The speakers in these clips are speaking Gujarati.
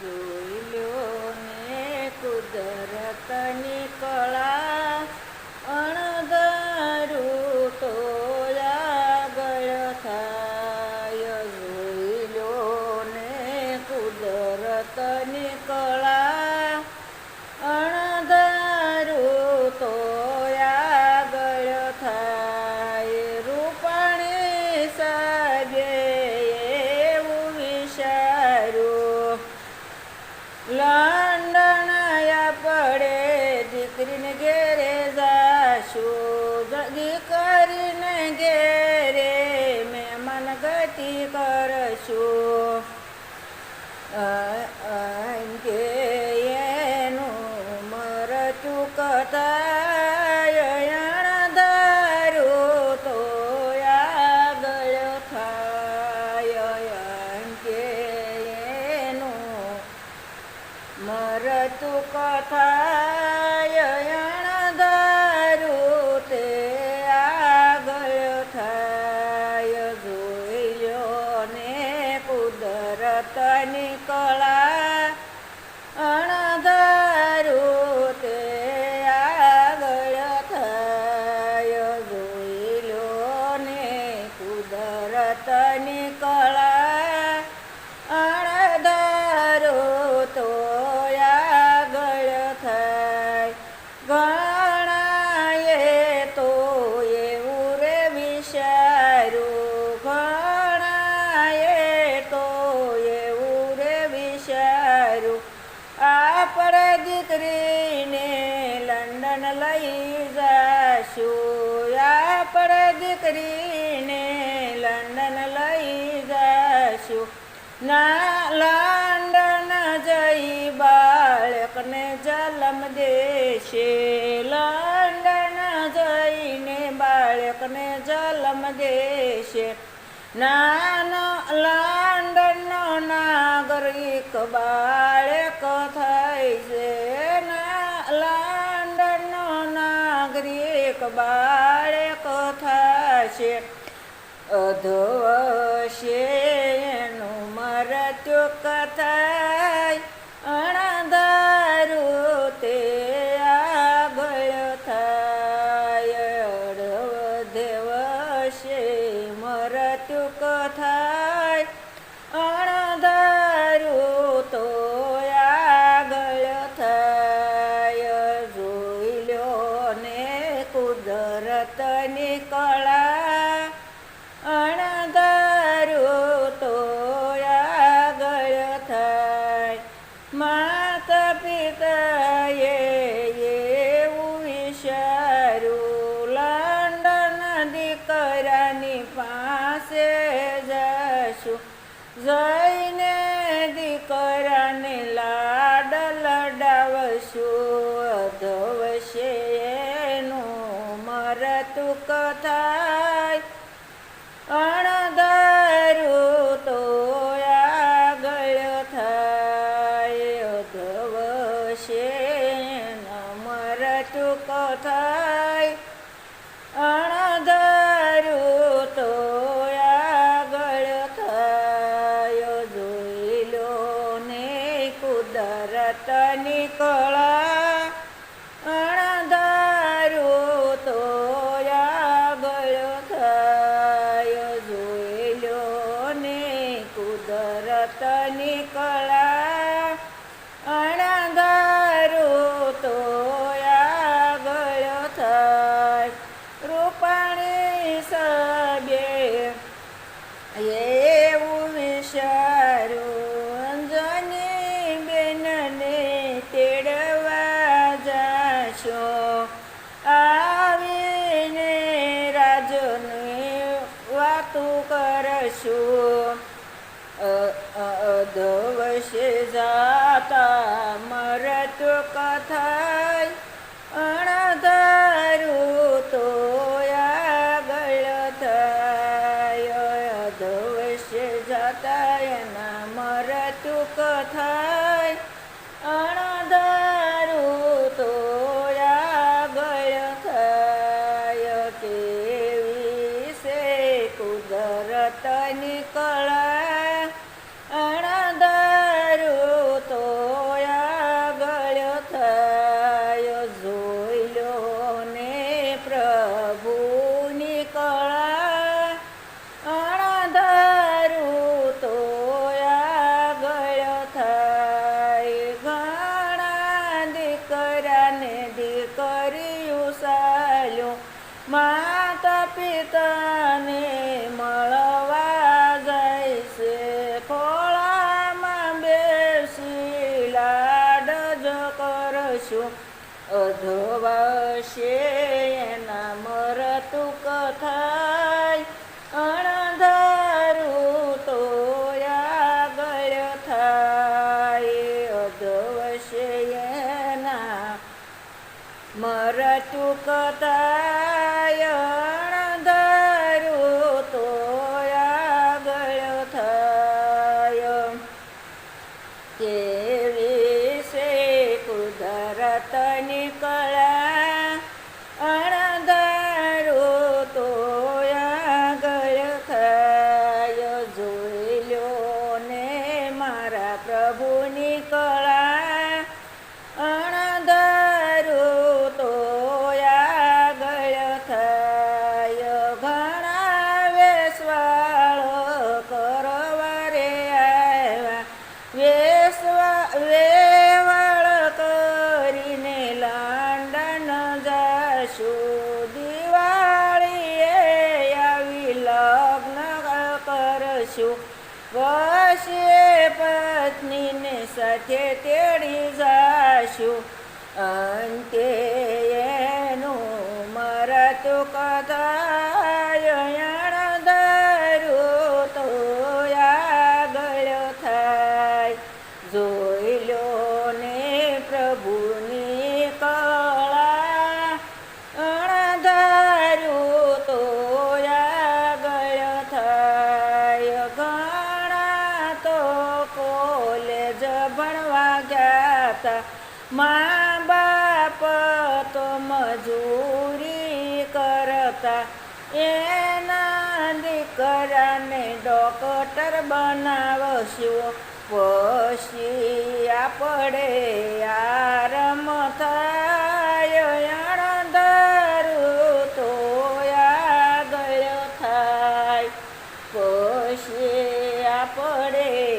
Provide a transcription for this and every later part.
જોઈ લો ને કુદરતની uh, uh, લંડન લઈ જશું. ના લંડન જઈ બાળકને જલમ દેશે. લંડન જઈને બાળકને જલમ દેશે. નાનો લંડનનો નાગરિક બાળક થાય છે. ના લંડનનો નાગરિક બાળક થશે. અધોશેનું મરત્યુ કથાય અણધારું તે આગળ થાય. અડધેવશે મરત્યુ કથાય અણ अथ વશયના મરતું કતા વશે પત્નીને સાથે તેડી જાશું. અંતે મજૂરી કરતા એના દીકરાને ડોક્ટર બનાવશો પછી આપણે આરમ થાય યણ દારૂ તો યાદ થાય પછી આપણે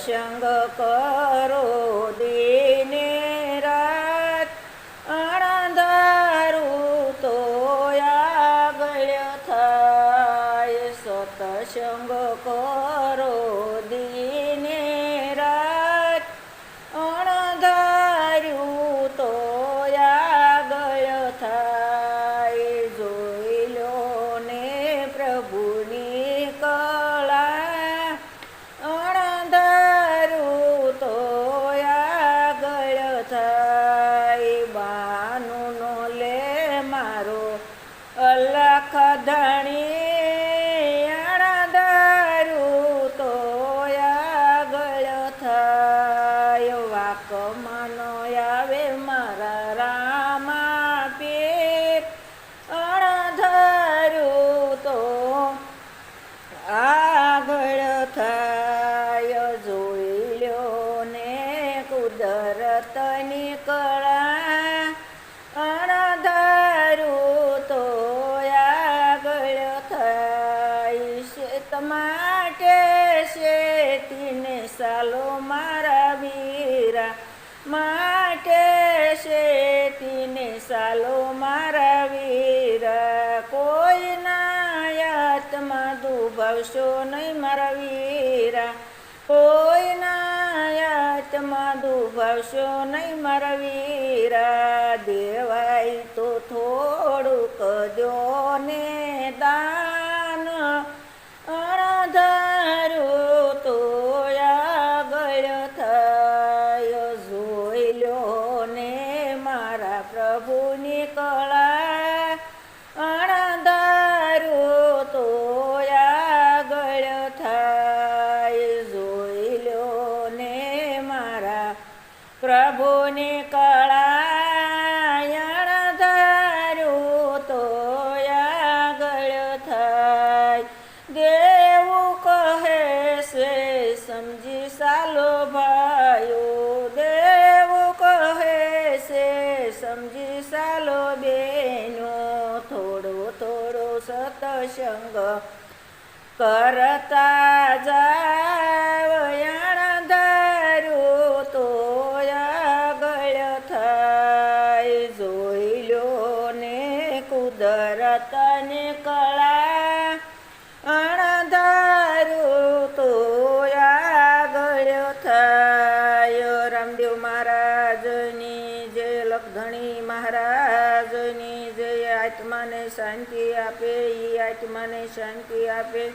સત્સંગ કરો દેને માટે શેતીને સાલો મારા વીરા. માટે શેતીને સાલો મારા વીરા. કોઈ યાતમાં દુભાવશો નહીં મારા વીરા. કોઈના યાતમાં દુભાવશો નહીં મારા વીરા. દેવાય તો થોડુંક જો ને મને કળાયણ ધાર્યું તો આગળ થાય. દેવું કહે છે, સમજી સાલો ભાઈઓ. દેવું કહે છે, સમજી સાલો બેનો. થોડો થોડો સતસંગ કરતા જાય આત્માને શાંતિ આપે, ઈ આત્માને શાંતિ આપે.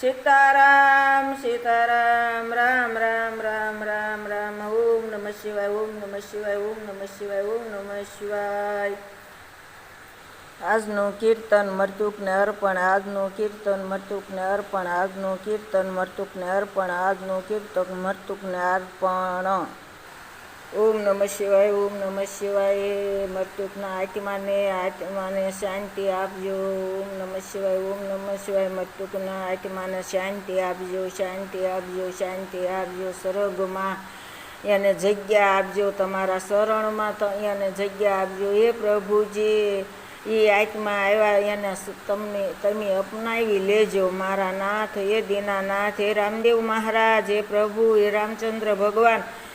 સીતારામ સીતારામ, રામ રામ રામ રામ રામ, ઓમ નમઃ શિવાય, ઓમ નમઃ શિવાય, ઓમ નમઃ શિવાય, ઓમ નમઃ શિવાય. આજનું કીર્તન મરતુકને અર્પણ, આજનું કીર્તન મરતુકને અર્પણ, આજનું કીર્તન મરતુકને અર્પણ, આજનું કીર્તન મરતુકને અર્પણ. ઓમ નમઃ શિવાય, ઓમ નમઃ શિવાય. મરતુકના આત્માને આત્માને શાંતિ આપજો. ઓમ નમઃ શિવાય, ઓમ નમઃ શિવાય. મરતુકના આત્માને શાંતિ આપજો શાંતિ આપજો શાંતિ આપજો. સ્વર્ગમાં એને જગ્યા આપજો, તમારા શરણમાં તો એને જગ્યા આપજો. એ પ્રભુજી એ આત્મા આવ્યા એને તમને, તમે અપનાવી લેજો. મારા નાથ, એ દીનાનાથ એ રામદેવ મહારાજ એ પ્રભુ એ રામચંદ્ર ભગવાન.